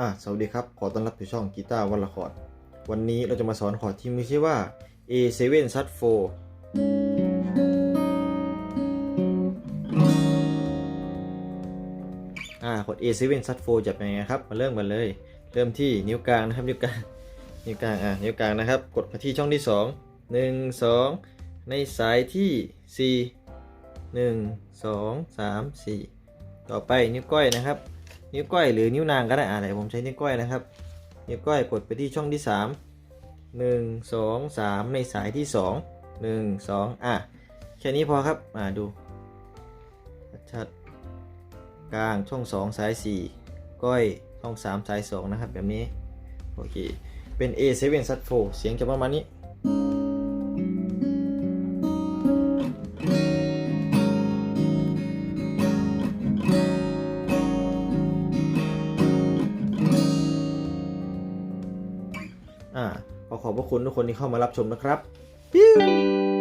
อะสวัสดีครับ ขอต้อนรับสู่ช่องกีตาร์วันละคอร์ดวันนี้เราจะมาสอนคอร์ดที่มีชื่อว่า A7 Sat 4อ่าคอร์ด A7 Sat 4จะเป็นยังไงครับ มาเริ่มกันเลย เริ่มที่นิ้วกลางนะครับ นิ้วกลาง นิ้วกลาง อะ นิ้วกลางนะครับ กดมาที่ช่องที่ 2 1 2 ในสายที่ 4 1 2 3 4 ต่อไปนิ้วก้อยนะครับ นิ้วก้อยหรือนิ้วนางก็ได้อ่าไหนผมใช้นิ้วก้อยนะครับ นิ้วก้อยกดไปที่ช่องที่สามหนึ่งสองสามในสายที่สองหนึ่งสองอะแค่นี้พอครับอ่าดูชัดกลางช่องสองสายสี่ก้อยช่องสามสายสองนะครับ แบบนี้ โอเค เป็น A7 ซัดโฟเสียงจะประมาณนี้ อ่าขอขอบพระคุณทุกคนที่เข้ามารับชมนะครับปิ้ว